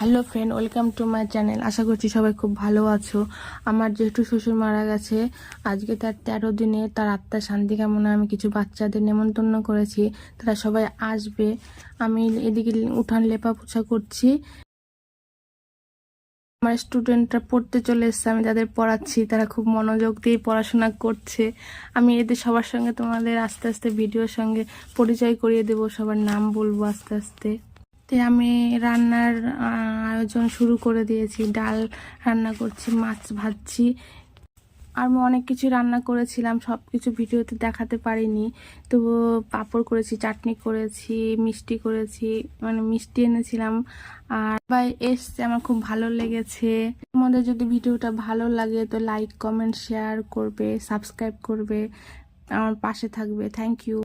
Hello friend welcome to my channel আশা করছি সবাই খুব ভালো আছো। আমার যেহেতু শ্বশুর মারা গেছে। আজকে তার তেরো দিনে তার আত্মার শান্তি কামনা আমি কিছু বাচ্চাদের নেমন্তন্ন করেছি। তারা সবাই আসবে। আমি এদিকে উঠান লেপা পোছা করছি। আমার স্টুডেন্টরা পড়তে চলে এসছে, আমি তাদের পড়াচ্ছি। তারা খুব মনোযোগ দিয়ে পড়াশোনা করছে। আমি এদের সবার সঙ্গে তোমাদের আস্তে আস্তে ভিডিওর সঙ্গে পরিচয় করিয়ে দেবো। সবার নাম বলব আস্তে আস্তে। তে আমি রান্নার আয়োজন শুরু করে দিয়েছি। ডাল রান্না করছি, মাছ ভাজছি। আর আমি অনেক কিছু রান্না করেছিলাম সব কিছু ভিডিওতে দেখাতে পারিনি। তো পাঁপড় করেছি, চাটনি করেছি, মিষ্টি করেছি মানে মিষ্টি এনেছিলাম। আর ভাই এসছে, আমার খুব ভালো লেগেছে। তোমাদের যদি ভিডিওটা ভালো লাগে তো লাইক কমেন্ট শেয়ার করবে সাবস্ক্রাইব করবে, আমার পাশে থাকবে। Thank you